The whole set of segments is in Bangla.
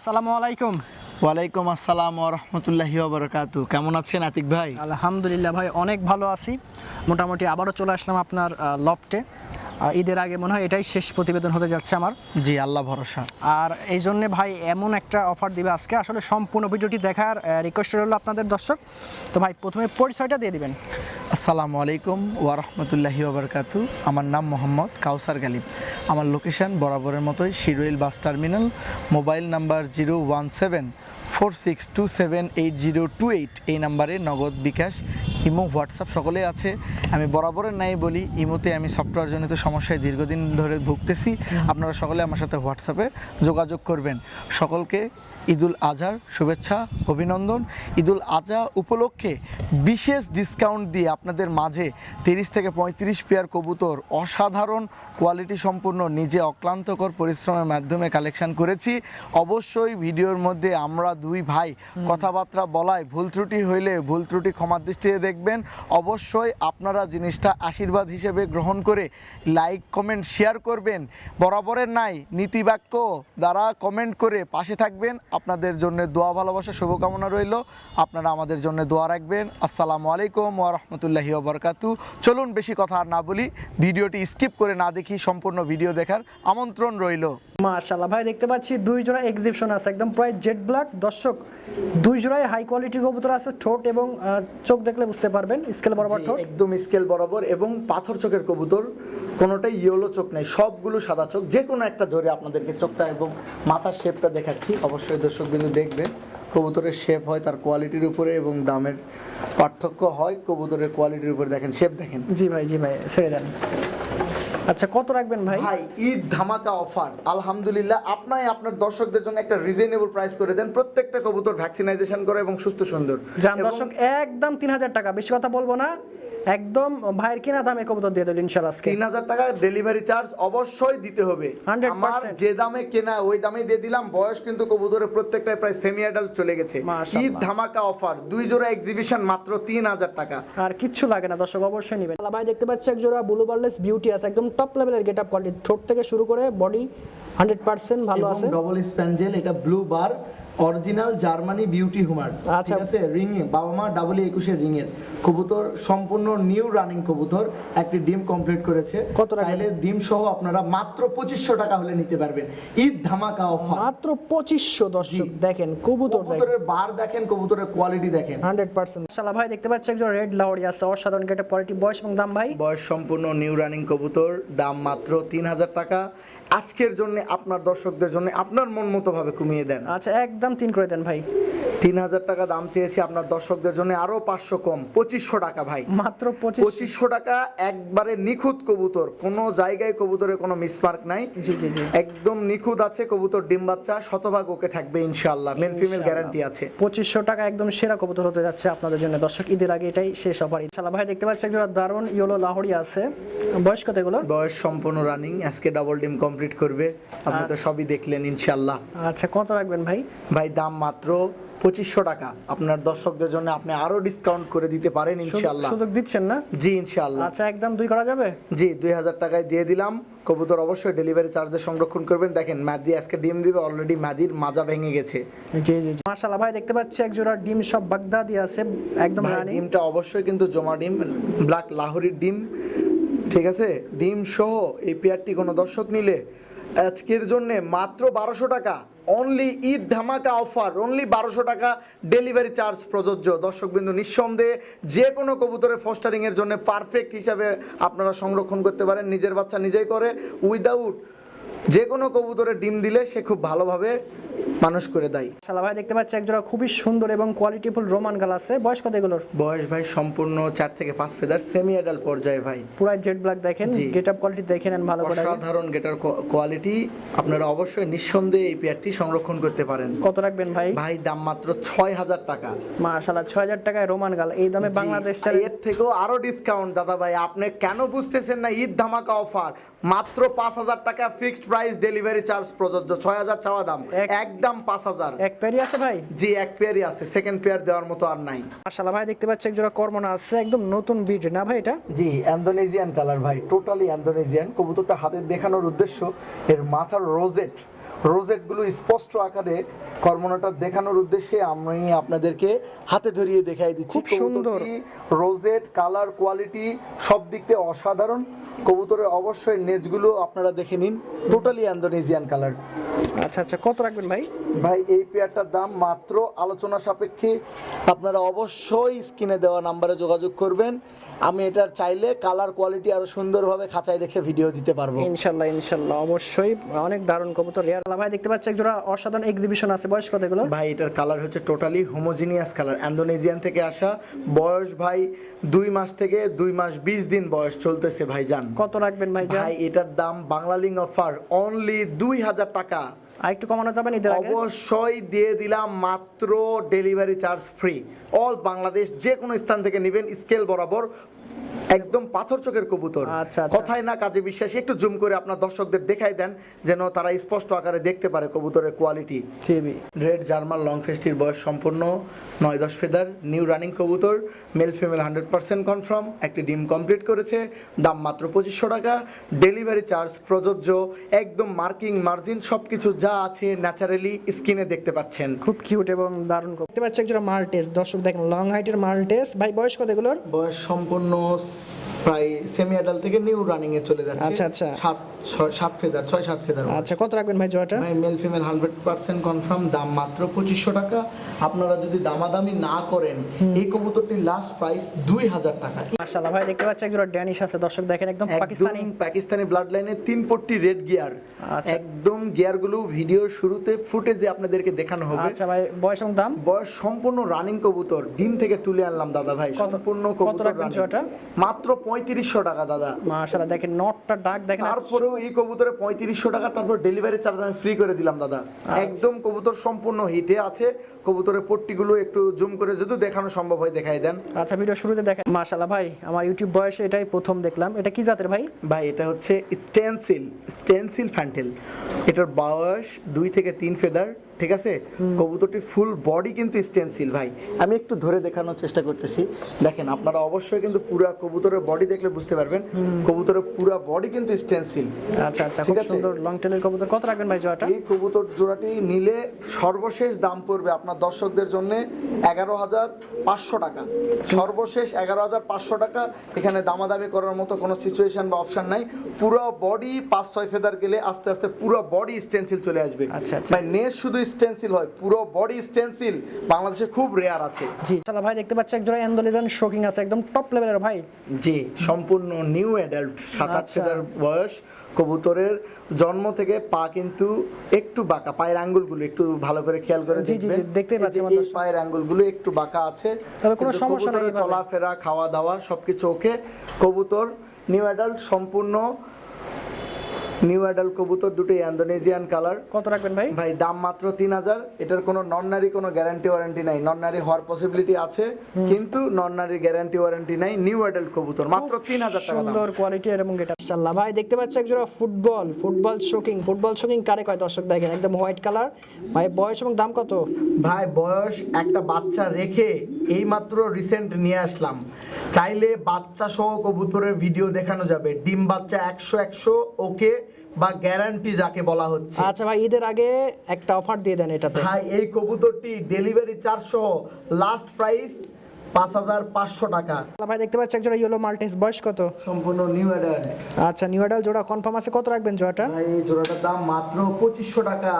আসসালামু আলাইকুম। ওয়ালাইকুম আসসালাম রহমতুল্লাহি ওবরাকাতু কেমন আছেন আতিক ভাই? আলহামদুলিল্লাহ ভাই অনেক ভালো আছি। মোটামুটি আবারও চলে আসলাম আপনার লফটে। ঈদের আগে মনে হয় এটাই শেষ প্রতিবেদন হতে যাচ্ছে আমার। জি আল্লাহ ভরসা। আর এই জন্যে ভাই এমন একটা অফার দিবে আজকে। আসলে সম্পূর্ণ ভিডিওটি দেখার রিকোয়েস্ট রইল আপনাদের দর্শক। তো ভাই প্রথমে পরিচয়টা দিয়ে দিবেন। আসসালামু আলাইকুম ওয়া রহমতুল্লাহি ওবরাকাতু আমার নাম মোহাম্মদ কাউসার গালিব। আমার লোকেশন বরাবরের মতোই Shiroil bus terminal mobile number zero one seven four six two seven eight zero two eight এই নাম্বারে নগদ বিকাশ ইমো হোয়াটসঅ্যাপ সকলেই আছে। আমি বরাবরের নাই বলি ইমোতে আমি সফটওয়্যারজনিত সমস্যায় দীর্ঘদিন ধরে ভুগতেছি। আপনারা সকলে আমার সাথে হোয়াটসঅ্যাপে যোগাযোগ করবেন। সকলকে ঈদুল আজহার শুভেচ্ছা অভিনন্দন। ঈদুল আজহা উপলক্ষে বিশেষ ডিসকাউন্ট দিয়ে আপনাদের মাঝে তিরিশ থেকে পঁয়ত্রিশ পেয়ার কবুতর অসাধারণ কোয়ালিটি সম্পূর্ণ নিজে অক্লান্তকর পরিশ্রমের মাধ্যমে কালেকশন করেছি। অবশ্যই ভিডিওর মধ্যে আমরা দুই ভাই কথাবার্তা বলায় ভুল ত্রুটি হইলে ভুল ত্রুটি ক্ষমার দৃষ্টিতে দেখবেন। অবশ্যই আপনারা জিনিসটা আশীর্বাদ হিসেবে গ্রহণ করে লাইক কমেন্ট শেয়ার করবেন। বরাবরের নাই নীতিবাক্য দ্বারা কমেন্ট করে পাশে থাকবেন। আপনাদের জন্য দোয়া, ভালোবাসা, শুভকামনা রইল। আপনারা আমাদের জন্য দোয়া রাখবেন। আসসালামু আলাইকুম ওয়া রাহমাতুল্লাহি ওয়া চলুন বেশি কথা আর না বলি। ভিডিওটি স্কিপ করে না দেখি সম্পূর্ণ ভিডিও দেখার আমন্ত্রণ রইল। মাশাল্লাহ ভাই দেখতে পাচ্ছি দুই জোড়া এক্সিবিশন আছে। একদম প্রায় জেড ব্ল্যাক দর্শক, দুই জোড়ায় হাই কোয়ালিটির কবুতর আছে, ঠোঁট এবং চোখ দেখলে বুঝতে পারবেন স্কেল বরাবর ঠোঁট? একদম স্কেল বরাবর এবং পাথর চোখের কবুতর কোনোটাই ইয়েলো চোখ নেই সবগুলো সাদা চোখ। যে কোনো একটা ধরে আপনাদেরকে চোখটা এবং মাথার শেপটা দেখাচ্ছি। অবশ্যই দর্শক বিন্দু দেখবেন কবুতরের শেপ হয় তার কোয়ালিটির উপরে এবং দামের পার্থক্য হয়। কবুতরের কোয়ালিটির উপরে দেখেন শেপ দেখেন। জি ভাই জি ভাই ছেড়ে দেন। আচ্ছা কত রাখবেন ভাই? ভাই ঈদ ধামাকা অফার। আলহামদুলিল্লাহ আপনাই আপনার দর্শকদের জন্য একটা রিজনেবল প্রাইস করে দেন। প্রত্যেকটা কবুতর ভ্যাকসিনাইজেশন করে এবং সুস্থ সুন্দর। যান দর্শক একদম তিন হাজার টাকা। বেশি কথা বলব না। একদম ভাইয়ের কিনা দামে কবুতর দিয়ে দিল ইনশাল্লাহ আজকে। তিন হাজার টাকা ডেলিভারি চার্জ অবশ্যই দিতে হবে। আমার যে দামে কেনা ওই দামে দিয়ে দিলাম। বয়স কিন্তু কবুতরের প্রত্যেকটাই প্রায় সেমি অ্যাডাল্ট চলে গেছে। ঈদ ধামাকা অফার দুই জোড়া এক্সিবিশন মাত্র তিন হাজার টাকা। আর কিচ্ছু লাগে না দর্শক অবশ্যই নেবেন। ভাই দেখতে পাচ্ছি এক জোড়া ব্লু বার্লেস বিউটি আছে একদম টপ লেভেলের গেট আপ কোয়ালিটি ঠোঁট থেকে শুরু করে বডি হান্ড্রেড পার্সেন্ট ভালো আছে। ডবল স্প্যাঞ্জেল এটা blue bar original Germany beauty homer আচ্ছা। ঠিক আছে? রিং বাবা মা ডাবল একুশের রিং এর। কবুতর সম্পূর্ণ নিউ রানিং কবুতর। একটি ডিম কমপ্লিট করেছে। কত চাইলে ডিম সহ আপনারা মাত্র পঁচিশশো টাকা হলে নিতে পারবেন। ঈদ ধামাকা অফার মাত্র পঁচিশশো দর্শক দেখেন কবুতর কবুতরের বার দেখেন কবুতরের কোয়ালিটি দেখেন। Hundred percent. মাশাআল্লাহ ভাই দেখতে পাচ্ছি একজন রেড লাহড়ি আছে অসাধারণ গেট কোয়ালিটি বয়স এবং দাম ভাই? বয়স সম্পূর্ণ নিউ রানিং কবুতর দাম মাত্র তিন হাজার টাকা। আজকের জন্য, আপনার দর্শকদের জন্য, আপনার মন মতো ভাবে কমিয়ে দেন। আচ্ছা একদম তিন করে দেন ভাই। তিন হাজার টাকা দাম চেয়েছি আপনার দর্শকদের জন্য আরও পাঁচশো কম পঁচিশশো টাকা ভাই। মাত্র পঁচিশশো। টাকা একবারে নিখুঁত কবুতর কোনো জায়গায় কবুতরের কোনো মিসমার্ক নাই। একদম নিখুঁত আছে কবুতর ডিম বাচ্চা শতভাগ ওকে থাকবে ইনশাল্লাহ মেল ফিমেল গ্যারান্টি আছে। পঁচিশশো টাকা একদম সেরা কবুতর হতে যাচ্ছে আপনাদের জন্য। দর্শক ঈদের আগে এটাই শেষ অফার। ইনশাল্লাহ ভাই দেখতে পাচ্ছি একজন দারুণ ইয়েলো লাহড়ি আছে। বয়স কত এগুলোর? বয়স সম্পূর্ণ রানিং আজকে ডাবল ডিম কমপ্লিট করবে। আপনি তো সবই দেখলেন ইনশাল্লাহ আচ্ছা কত রাখবেন ভাই? ভাই দাম মাত্র পঁচিশশো টাকা। আপনার দর্শকদের জন্য আপনি আরও ডিসকাউন্ট করে দিতে পারেন ইনশাল্লাহ সুযোগ দিচ্ছেন না? জি ইনশাল্লাহ আচ্ছা একদম দুই করা যাবে? জি দুই হাজার টাকায় দিয়ে দিলাম। কবুতর অবশ্যই ডেলিভারি চার্জে সংরক্ষণ করবেন। দেখেন ম্যাদি আজকে ডিম দিবে অলরেডি ম্যাদির মাজা ভেঙে গেছে। জি জি মাশাআল্লাহ ভাই দেখতে পাচ্ছি এক জোড়া ডিম সব বাগদাদি আছে একদম রানি। ডিমটা অবশ্যই কিন্তু জমা ডিম ব্ল্যাক লাহোরির ডিম। ঠিক আছে? ডিম সহ এই পেয়ারটি কোনো দর্শক নিলে আজকের জন্য মাত্র বারোশো টাকা। অনলি ঈদ ধামাকা অফার অনলি বারোশো টাকা ডেলিভারি চার্জ প্রযোজ্য। দর্শকবিন্দু, নিঃসন্দেহে যে কোনো কবুতরের ফস্টারিংয়ের জন্য পারফেক্ট হিসাবে আপনারা সংরক্ষণ করতে পারেন। নিজের বাচ্চা নিজেই করে উইদাউট যে কোনো কবুতরের ডিম দিলে সে খুব ভালোভাবে মানুষ করে দেয়। শালা ভাই দেখতে পাচ্ছি এক জোড়া খুবই সুন্দর এবং কোয়ালিটিফুল রোমান গাল আছে। বয়স কত এগুলোর? বয়স ভাই সম্পূর্ণ চার থেকে পাঁচ ফেদার সেমি অ্যাডাল পর্যায়ে ভাই। পুরাই জেড ব্ল্যাক দেখেন গেট আপ কোয়ালিটি দেখে নেন ভালো করে। আগে। অসাধারণ গেটার কোয়ালিটি আপনারা অবশ্যই নিঃসন্দেহে এই পেয়ারটি সংরক্ষণ করতে পারেন। কত রাখবেন ভাই? ভাই দাম মাত্র ছয় হাজার টাকা। মাশাআল্লাহ ছয় হাজার টাকায় রোমান গাল এই দামে বাংলাদেশ এর থেকেও আরও ডিসকাউন্ট দাদা ভাই আপনি কেন বুঝতেছেন না? ঈদ ধামাকা অফার মাত্র পাঁচ হাজার টাকা ফিক্সড প্রাইস ডেলিভারি চার্জ প্রযোজ্য ছয় হাজার চাওয়া দাম। একদম পাঁচ হাজার। এক পেয়ারই আছে ভাই? জি এক পেয়ারই আছে। সেকেন্ড পেয়ার দেওয়ার মতো আর নাই। মাশাআল্লাহ ভাই দেখতে পাচ্ছি একজোড়া কর্মনা আছে একদম নতুন বিড না ভাই এটা? জি ইন্দোনেশিয়ান কালার ভাই টোটালি ইন্দোনেশিয়ান কবুতরটা হাতে দেখানোর উদ্দেশ্য এর মাথার রোজেট রোজেটগুলো স্পষ্ট আকারে কর্মনাটা দেখানোর উদ্দেশ্যে আমি আপনাদেরকে হাতে ধরিয়ে দেখাই দিচ্ছি। সুন্দর। রোজেট কালার কোয়ালিটি সব দিক থেকে অসাধারণ। কবুতরের অবশ্যই নেজগুলো আপনারা দেখে নিন। টোটালি ইন্দোনেজিয়ান কালার আচ্ছা আচ্ছা কত রাখবেন ভাই? ভাই এই পেয়ারটার দাম মাত্র আলোচনা সাপেক্ষে আপনারা অবশ্যই স্ক্রিনে দেওয়া নাম্বারে যোগাযোগ করবেন। আমি এটার চাইলে কালার কোয়ালিটি আরও সুন্দরভাবে খাঁচায় রেখে ভিডিও দিতে পারব। ইনশাল্লাহ ইনশাল্লাহ অবশ্যই। অনেক দারুণ কবুতর। রিয়ার ভাই দেখতে পাচ্ছি এক জোড়া অসাধারণ এক্সিবিশন আছে। বয়স কত এগুলো? ভাই এটার কালার হচ্ছে টোটালি হোমোজিনিয়াস কালার ইন্দোনেজিয়ান থেকে আসা। বয়স ভাই দুই মাস থেকে দুই মাস বিশ দিন বয়স চলতেছে ভাই জান কত রাখবেন ভাই ভাই এটার দাম বাংলালিং অফার অনলি দুই হাজার টাকা। আর একটু কমানো যাবে ঈদের আগে অবশ্যই দিয়ে দিলাম মাত্র delivery charge free all Bangladesh যে কোনো স্থান থেকে নেবেন স্কেল বরাবর একদম পাথর চোখের কবুতর। আচ্ছা, আচ্ছা। কথায় না কাজে বিশ্বাসী একটু জুম করে আপনার দর্শকদের দেখাই দেন যেন তারা স্পষ্ট আকারে দেখতে পারে কবুতরের কোয়ালিটি রেড জার্মান লং ফেস্টির বয়স সম্পূর্ণ নয় দশ ফেদার নিউ রানিং কবুতর male female hundred percent confirm একটি ডিম কমপ্লিট করেছে দাম মাত্র পঁচিশশো টাকা ডেলিভারি চার্জ প্রযোজ্য একদম মার্কিং মার্জিন সব কিছু যা আছে ন্যাচারালি স্কিনে দেখতে পাচ্ছেন। খুব কিউট এবং দারুণ দেখতে পাচ্ছি এক জোড়া মাল্টেস দর্শক দেখেন লং হাইটের মাল্টেস ভাই বয়স কত এগুলোর? বয়স সম্পূর্ণ প্রায় সেমি অ্যাডাল থেকে নিউ রানিং এ চলে যাচ্ছে। আচ্ছা, আচ্ছা। সাত সাত ফেদার ছয় সাত ফেদার আচ্ছা কত রাখবেন ভাই জোড়াটা? ভাই male female hundred percent confirm দাম মাত্র পঁচিশশো টাকা। আপনারা যদি দামাদামি না করেন এই কবুতরটির লাস্ট প্রাইস দুই হাজার টাকা। মাশাআল্লাহ ভাই দেখতে পাচ্ছি এক ড্যানিশ আছে। দর্শক দেখেন একদম পাকিস্তানি। পাকিস্তানি ব্লাড লাইনের তিন পট্টি রেড গিয়ার আচ্ছা। একদম গিয়ারগুলো ভিডিও শুরুতে ফুটেজে আপনাদেরকে দেখানো হবে। আচ্ছা ভাই বয়স এবং দাম? বয়স সম্পূর্ণ রানিং কবুতর। ডিম থেকে তুলে আনলাম দাদা ভাই। সম্পূর্ণ কবুতর রাখবেন মাত্র পঁয়ত্রিশশো টাকা দাদা। মাশাআল্লাহ দেখেন নটটা ডাক দেখেন তারপরেও এই কবুতরে পঁয়ত্রিশশো টাকা তারপর ডেলিভারি চার্জ আমি ফ্রি করে দিলাম দাদা। একদম কবুতর সম্পূর্ণ হিটে আছে। কবুতরের পট্টিগুলো একটু জুম করে যদি দেখানো সম্ভব হয় দেখাই দেন। আচ্ছা ভিডিও শুরুতে দেখেন। মাশাআল্লাহ ভাই আমার ইউটিউব বয়সে এটাই প্রথম দেখলাম। এটা কি জাতের ভাই? ভাই এটা হচ্ছে স্টেনসিল স্টেনসিল ফ্যান্টেল এটার বয়স দুই থেকে তিন ফেদার ঠিক আছে? কবুতরটির ফুল বডি কিন্তু স্টেনসিল ভাই। আমি একটু ধরে দেখানোর চেষ্টা করতেছি। দেখেন আপনারা অবশ্যই কিন্তু পুরা কবুতরের বডি দেখলে বুঝতে পারবেন। কবুতরের পুরা বডি কিন্তু স্টেনসিল আচ্ছা আচ্ছা খুব সুন্দর লং টেলের কবুতর। কত রাখবেন ভাই জোড়াটা? এই কবুতর জোড়াটি নিলে সর্বশেষ দাম পড়বে আপনার দর্শকদের জন্য এগারো হাজার পাঁচশো টাকা। সর্বশেষ এগারো হাজার পাঁচশো টাকা। এখানে দামাদামি করার মতো কোনো সিচুয়েশন বা অপশন নাই। পুরো বডি পাঁচ ছয় ফেদার গেলে আস্তে আস্তে পুরো বডি স্টেন্সিল চলে আসবে। আচ্ছা, আচ্ছা। ভাই নেট শুধু স্টেন্সিল হয় পুরো বডি স্টেন্সিল বাংলাদেশে খুব রেয়ার আছে। জি চলো ভাই দেখতে পাচ্ছি এক জোড়া অ্যান্ডোলিজান শোকিং আছে একদম টপ লেভেলের ভাই। জি সম্পূর্ণ নিউ অ্যাডাল্ট সাত আট। ফেদার বয়স কবুতরের জন্ম থেকে পা কিন্তু একটু বাঁকা পায়ের আঙ্গুলগুলো একটু ভালো করে খেয়াল করে দেখবেন। দেখতেই এই পাচ্ছি এই পায়ের আঙ্গুলগুলো একটু বাঁকা আছে তবে কোনো সমস্যা নেই চলাফেরা খাওয়া দাওয়া সবকিছু ওকে কবুতর নিউ অ্যাডাল্ট সম্পূর্ণ নিউ অ্যাডাল্ট কবুতর দুটো ইন্দোনেজিয়ান কালার কত রাখবেন ভাই? ভাই দাম মাত্র তিন হাজার। এটার কোনো নন নারী কোনো গ্যারান্টি ওয়ারেন্টি নাই। নন নারী হওয়ার পসিবিলিটি আছে কিন্তু নন নারীর গ্যারান্টি ওয়ারেন্টি নাই নিউ অ্যাডাল্ট কবুতর। মাত্র তিন হাজার টাকা সুন্দর কোয়ালিটির এবং এটা। মাশাআল্লাহ ভাই দেখতে পাচ্ছি এক জোড়া ফুটবল ফুটবল শোকিং ফুটবল শোকিং কারে কয় দর্শক দেখেন? একদম হোয়াইট কালার ভাই বয়স এবং দাম কত? ভাই বয়স একটা বাচ্চা রেখে এইমাত্র রিসেন্ট নিয়ে আসলাম। চাইলে বাচ্চা সহ কবুতরের ভিডিও দেখানো যাবে। ডিম বাচ্চা একশো একশো ওকে বা গ্যারান্টি যাকে বলা হচ্ছে। আচ্ছা ভাই ঈদের আগে একটা অফার দিয়ে দেন এটাতে। ভাই এই কবুতরটি ডেলিভারি চার্জ সহ লাস্ট প্রাইস পাঁচ হাজার পাঁচশো টাকা। ভাই দেখতে পাচ্ছি এক জোড়া ইয়েলো মাল্টিস বয়স কত? সম্পূর্ণ নিউ আচ্ছা নিউ অ্যাডাল জোড়া কনফার্ম আছে কত রাখবেন জোড়াটা? এই জোড়াটার দাম মাত্র পঁচিশশো টাকা।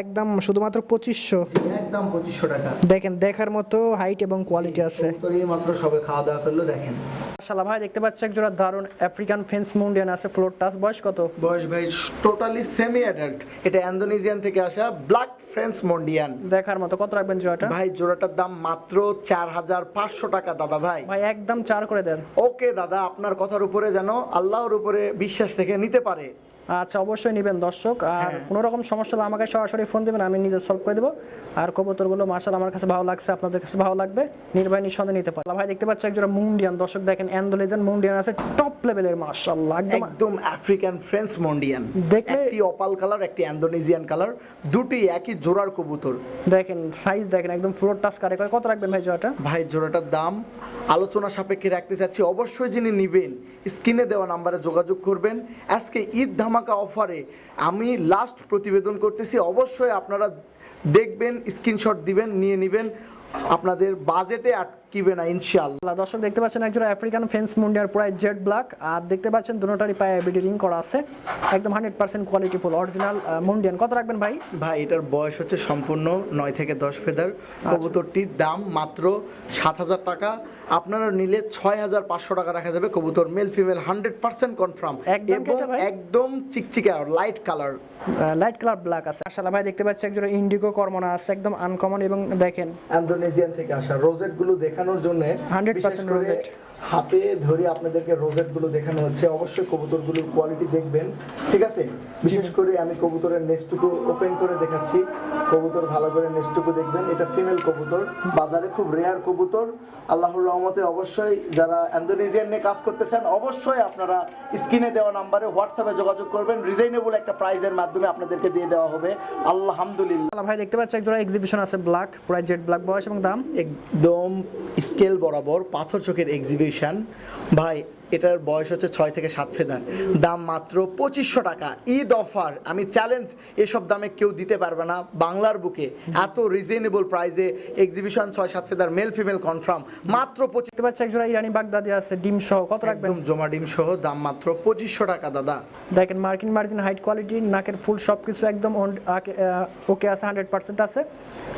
একদম শুধুমাত্র পঁচিশশো। একদম পঁচিশশো টাকা। দেখেন দেখার মতো হাইট এবং কোয়ালিটি আছে। এই মাত্র সবে খাওয়া দাওয়া করল দেখেন। মাশাআল্লাহ ভাই দেখতে পাচ্ছি এক জোড়া দারুণ আফ্রিকান ফেন্স মুন্ডিয়ান আছে ফ্লোর টাচ বয়স কত? বয়স ভাই টোটালি সেমি অ্যাডাল্ট এটা ইন্দোনেশিয়ান থেকে আসা ব্ল্যাক ফ্রেন্স মন্ডিয়ান দেখার মতো কত রাখবেন জোড়াটা? ভাই জোড়াটার দাম মাত্র চার হাজার পাঁচশো টাকা দাদা ভাই। ভাই একদম চার করে দেন। ওকে দাদা আপনার কথার উপরে যেন আল্লাহর উপরে বিশ্বাস রেখে নিতে পারে। আচ্ছা অবশ্যই নেবেন দর্শক। আর হ্যাঁ। কোনো রকম সমস্যা হলে আমাকে সরাসরি ফোন দেবেন আমি নিজে সলভ করে দেবো। আর কবুতরগুলো মাসাল আমার কাছে ভালো লাগছে আপনাদের কাছে ভালো লাগবে নির্ভয় নিঃসন্দেহে নিতে পারে ভাই দেখতে পাচ্ছি একজোড়া মুন্ডিয়ান। দর্শক দেখেন অ্যান্ডোলেজেন মুন্ডিয়ান আছে টপ লেভেলের মাশাল্লাহ একদম একদম আফ্রিকান ফ্রেন্স মন্ডিয়ান। দেখলে- একটি অপাল কালার একটি ইন্দোনেজিয়ান কালার দুটি একই জোড়ার কবুতর। দেখেন সাইজ দেখেন একদম ফ্লোর টাচ কারে করে। কত রাখবেন ভাই জোড়াটা? ভাই জোড়াটার দাম আলোচনা সাপেক্ষে রাখতে চাচ্ছি। অবশ্যই যিনি নিবেন স্ক্রিনে দেওয়া নাম্বারে যোগাযোগ করবেন। আজকে ঈদ ধামাকা ধামাকা অফারে আমি লাস্ট প্রতিবেদন করতেছি। অবশ্যই আপনারা দেখবেন স্ক্রিনশট দিবেন, নিয়ে নেবেন। আপনাদের বাজেটে আটকিবে না ইনশাআল্লাহ। দর্শক দেখতে পাচ্ছেন একজন আফ্রিকান ফেন্স মুন্ডিয়ার প্রায় জেড ব্ল্যাক আর দেখতে পাচ্ছেন দুটোটারই পায়ে এবিডি রিং করা আছে। একদম hundred percent quality full original মুন্ডিয়ান কত রাখবেন ভাই? ভাই এটার বয়স হচ্ছে সম্পূর্ণ নয় থেকে দশ ফেদার। কবুতরটির দাম মাত্র সাত হাজার টাকা। আপনারা নিলে ছয় হাজার পাঁচশো টাকা রাখা যাবে কবুতর male female hundred percent confirm এবং একদম চিকচিকা light colour light colour black আছে। আসলে ভাই দেখতে পাচ্ছি একজন ইন্ডিগো কর্মনা আছে একদম আনকমন এবং দেখেন। ইন্দোনেশিয়ান থেকে আসা রোজেটগুলো দেখানোর জন্য 100% রোজেট। হাতে ধরে আপনাদেরকে রোজেটগুলো দেখানো হচ্ছে। অবশ্যই কবুতরগুলোর কোয়ালিটি দেখবেন। ঠিক আছে? বিশেষ করে আমি কবুতরের নেস্টটুকু ওপেন করে দেখাচ্ছি। কবুতর ভালো করে নেস্টটুকু দেখবেন। এটা ফিমেল কবুতর বাজারে খুব রেয়ার কবুতর। আল্লাহর রহমতে অবশ্যই যারা ইন্দোনেশিয়ান নিয়ে কাজ করতে চান অবশ্যই আপনারা স্ক্রিনে দেওয়া নাম্বারে হোয়াটসঅ্যাপে যোগাযোগ করবেন। রিজনেবল একটা প্রাইজের মাধ্যমে আপনাদেরকে দিয়ে দেওয়া হবে। আলহামদুলিল্লাহ। ভাই দেখতে পাচ্ছি একজন এক্সিবিশন আছে ব্ল্যাক জেড ব্ল্যাক বয়স এবং দাম একদম স্কেল বরাবর পাথর চোখের এক্সিবিশন shall ভাই এটার বয়স হচ্ছে ছয় থেকে সাত ফেদার। দাম মাত্র পঁচিশশো টাকা। ঈদ অফার। আমি চ্যালেঞ্জ এসব দামে কেউ দিতে পারবে না বাংলার বুকে। এত রিজনেবল প্রাইসে এক্সিবিশন ছয় সাত ফেদার মেল ফিমেল কনফার্ম মাত্র পঁচিশ একজন ইরানি বাগদাদি আছে ডিম সহ। কত রাখবেন? একদম জমা ডিম সহ দাম মাত্র পঁচিশশো টাকা দাদা। দেখেন মার্কিন মার্জিন হাইট কোয়ালিটি নাকের ফুল সব কিছু একদম ওকে আছে হান্ড্রেড পার্সেন্ট আছে।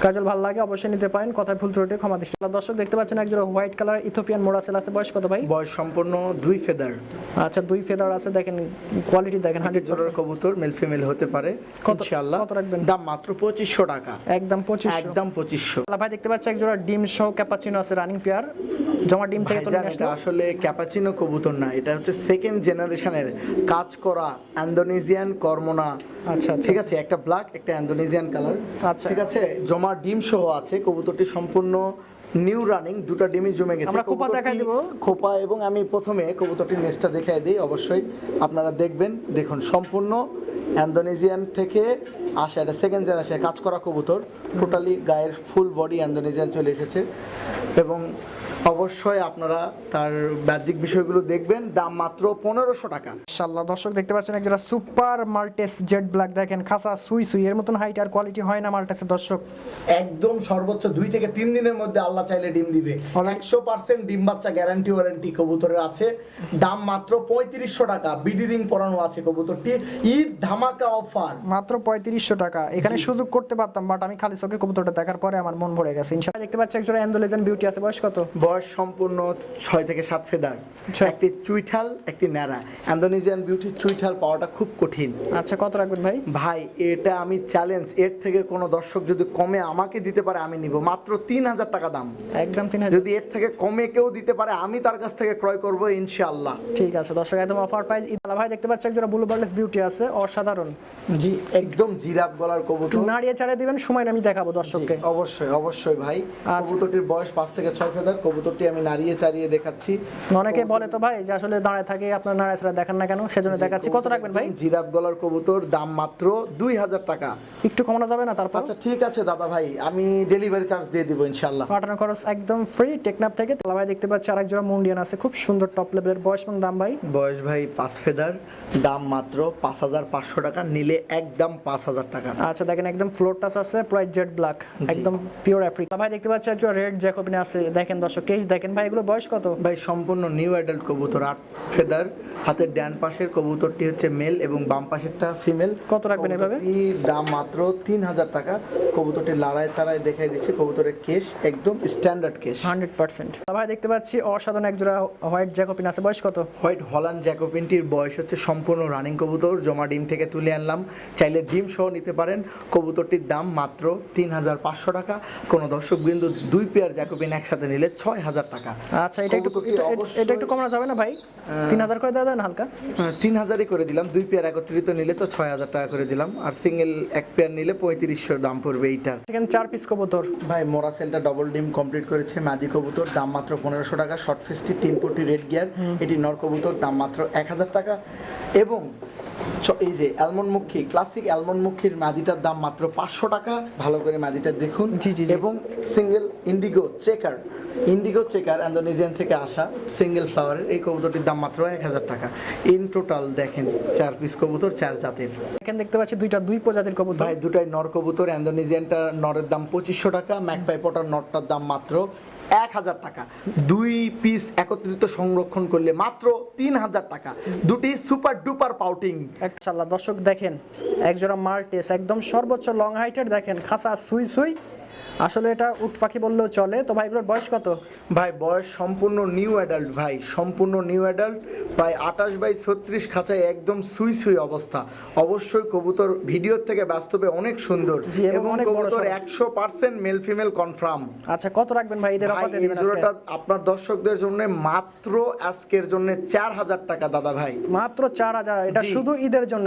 কাজল ভালো লাগে অবশ্যই নিতে পারেন। কথায় ভুল ত্রুটি ক্ষমা দৃষ্টি। দর্শক দেখতে পাচ্ছেন একজন হোয়াইট কালার ইথোপিয়ান মোরাসেল আছে। বয়স কত ভাই? বয়স সম্পূর্ণ দুই ফেদার। আচ্ছা দুই ফেদার আছে দেখেন কোয়ালিটি দেখেন হান্ড্রেড জোড়ার কবুতর মেল ফিমেল হতে পারে ইনশাআল্লাহ। কত রাখবেন? দাম মাত্র পঁচিশশো টাকা। একদম পঁচিশ একদম পঁচিশশো। ভাই দেখতে পাচ্ছি একজোড়া ডিম সহ ক্যাপাচিনো আছে রানিং পেয়ার জমা ডিম থেকে এটা আসলো আসলে ক্যাপাচিনো কবুতর না এটা হচ্ছে সেকেন্ড জেনারেশনের কাজ করা ইন্দোনেশিয়ান কর্মনা আচ্ছা আচ্ছা। ঠিক আছে একটা ব্ল্যাক একটা ইন্দোনেশিয়ান কালার আচ্ছা। ঠিক আছে জমা ডিম সহ আছে কবুতরটি সম্পূর্ণ নিউ রানিং দুটো ডিমি জমে গেছে। আমরা খোপা দেখাই দেব। খোপা এবং আমি প্রথমে কবুতরটির নেস্টটা দেখাই দিই অবশ্যই। আপনারা দেখবেন দেখুন সম্পূর্ণ ইন্দোনেশিয়ান থেকে আসা এটা সেকেন্ড জেনারেশন কাজ করা কবুতর। টোটালি গায়ের ফুল বডি ইন্দোনেশিয়ান চলে এসেছে। এবং অবশ্যই আপনারা তার বাহ্যিক বিষয়গুলো দেখবেন। দাম মাত্র পনেরোশো টাকা। মাশাআল্লাহ দর্শক দেখতে পাচ্ছেন একজোড়া সুপার মাল্টেস জেড ব্ল্যাক। দেখেন খাসা সুই সুই। এর মতন হাইট আর কোয়ালিটি হয় না মাল্টেসের দর্শক। একদম সর্বোচ্চ দুই থেকে তিন দিনের মধ্যে আল্লাহ চাইলে ডিম দিবে। একশো পার্সেন্ট ডিম বাচ্চা গ্যারান্টি ওয়ারেন্টি কবুতরের আছে। দাম মাত্র পঁয়ত্রিশশো টাকা। বিডি রিং পরানো আছে কবুতরটি। ঈদ ধামাকা অফার মাত্র পঁয়ত্রিশশো টাকা। এখানে সুযোগ করতে পারতাম বাট আমি খালি চোখে কবুতরটা দেখার পরে আমার মন ভরে গেছে। ইনশাআল্লাহ দেখতে পাচ্ছি একজোড়া অ্যান্ডোলেজেন বিউটি আছে। বয়স কত? বয়স সম্পূর্ণ ছয় থেকে সাত ফেদার। আচ্ছা। একটি চুইঠাল একটি ন্যাড়া। ইন্দোনেশিয়ান বিউটি চুইঠাল পাওয়াটা খুব কঠিন। আচ্ছা কত রাখবেন ভাই? ভাই এটা আমি চ্যালেঞ্জ এর থেকে কোনো দর্শক যদি কমে আমাকে দিতে পারে আমি নিব। মাত্র তিন হাজার টাকা দাম। একদম তিন হাজার। যদি এর থেকে কমে কেউ দিতে পারে আমি তার কাছ থেকে ক্রয় করব ইনশাআল্লাহ। ঠিক আছে দর্শক একদম অফার প্রাইস ইতালা ভাই দেখতে পাচ্ছি একজোড়া ব্লু বার্লেস বিউটি আছে অসাধারণ। জি একদম জিরাফ গলার কবুতর। নাড়িয়ে চাড়িয়ে দিবেন সময় আমি দেখাবো দর্শককে। অবশ্যই অবশ্যই ভাই। আচ্ছা। কবুতরটির বয়স পাঁচ থেকে ছয় ফেদার কবুতরটি আমি নাড়িয়ে চাড়িয়ে দেখাচ্ছি। অনেকে বলে তো ভাই যে আসলে দাঁড়ায় থাকে আপনার নাড়ায় ছাড়া দেখান না কেন? সেজন্য দেখাচ্ছি। কত রাখবেন ভাই? জিরাফ গলার কবুতর দাম মাত্র দুই হাজার টাকা। একটু কমানো যাবে না তারপর? আচ্ছা ঠিক আছে দাদা ভাই আমি ডেলিভারি চার্জ দিয়ে দিব ইনশাল্লাহ পাঠানো খরচ একদম ফ্রি টেকনাপ থেকে তালা ভাই দেখতে পাচ্ছি আরেক জোড়া মুন্ডিয়ান আছে খুব সুন্দর টপ লেভেলের বয়স এবং দাম ভাই? বয়স ভাই পাঁচ ফেদার দাম মাত্র পাঁচ হাজার পাঁচশো টাকা নিলে একদম পাঁচ হাজার টাকা। আচ্ছা দেখেন একদম ফ্লোর টাচ আছে প্রায় জেড ব্ল্যাক একদম পিওর আফ্রিকা ভাই দেখতে পাচ্ছি একজন রেড জ্যাকোবিনে আছে দেখেন দর্শক কেস দেখেন ভাই এগুলো বয়স কত? ভাই সম্পূর্ণ নিউ অ্যাডাল্ট কবুতর আট ফেদার হাতের ডান পাশের কবুতরটি হচ্ছে মেল এবং বাম পাশেরটা ফিমেল কত রাখবেন এভাবে? এই দাম মাত্র তিন হাজার টাকা। কবুতরটি লড়াই চাড়াই দেখাই দিচ্ছে কবুতরের কেস একদম স্ট্যান্ডার্ড কেশ হান্ড্রেড পার্সেন্ট। ভাই দেখতে পাচ্ছি অসাধারণ এক জোড়া হোয়াইট জ্যাকোপিন আছে বয়স কত? হোয়াইট হল্যান্ড জ্যাকোপিনটির বয়স হচ্ছে সম্পূর্ণ রানিং কবুতর জমা ডিম থেকে তুলে আনলাম। চাইলে ডিম সহ নিতে পারেন। কবুতরটির দাম মাত্র তিন হাজার পাঁচশো টাকা। কোনো দর্শক বিন্দু দুই পেয়ার জ্যাকোপিন একসাথে নিলে ছয় হাজার টাকা। আচ্ছা এটা একটু এটা- একটু কমানো যাবে না ভাই? তিন হাজার করে দেওয়া যায় না হালকা? তিন হাজারই করে দিলাম দুই পেয়ার একত্রিত নিলে তো ছয় হাজার টাকা করে দিলাম আর সিঙ্গেল এক পেয়ার নিলে পঁয়ত্রিশশো দাম পড়বে এইটার। সেখানে চার পিস কবুতর। ভাই মোরা সেলটা ডবল ডিম কমপ্লিট করেছে মাদি কবুতর দাম মাত্র পনেরোশো টাকা শর্ট ফিসটি তিন পটি রেড গিয়ার এটি নর কবুতর দাম মাত্র এক হাজার টাকা। এবং এই যে অ্যালমন্ড মুখী ক্লাসিক অ্যালমন্ড মুখীর মাদিটার দাম মাত্র পাঁচশো টাকা ভালো করে মাদিটা দেখুন। জি, জি, জি। এবং single indigo checker indigo checker Indonesian থেকে আসা সিঙ্গেল ফ্লাওয়ারের এই কবুতরটির দাম মাত্র এক হাজার টাকা। ইন টোটাল দেখেন চার পিস কবুতর চার জাতের। এখানে দেখতে পাচ্ছি দুইটা দুই প্রজাতির কবুতর। ভাই দুটাই নর কবুতর ইন্দোনেশিয়ানটা নরের দাম পঁচিশশো টাকা ম্যাকপাই পটার নরটার দাম মাত্র এক হাজার টাকা। দুই পিস একত্রিত সংরক্ষণ করলে মাত্র তিন হাজার টাকা। দুটি সুপার ডুপার পাউটিং ইনশাআল্লাহ দর্শক দেখেন একজোড়া মাল্টেস একদম সর্বোচ্চ লং হাইটের দেখেন খাসা সুই সুই। আসলে এটা উট পাখি বললেও চলে। তো ভাই এগুলোর বয়স কত? ভাই বয়স সম্পূর্ণ নিউ অ্যাডাল্ট ভাই সম্পূর্ণ নিউ অ্যাডাল্ট প্রায় আঠাশ বাই ছত্রিশ খাঁচায় একদম সুই সুই অবস্থা। অবশ্যই কবুতর ভিডিওর থেকে বাস্তবে অনেক সুন্দর জি, এবং এবং অনেক বড় কবুতর সড়ো। একশো পার্সেন্ট মেল ফিমেল কনফার্ম আচ্ছা কত রাখবেন ভাই? ঈদের ভাই অফার এই জোড়াটা আপনার দর্শকদের জন্য মাত্র আজকের জন্য চার হাজার টাকা দাদা ভাই। মাত্র চার হাজার এটা জি। শুধু ঈদের জন্য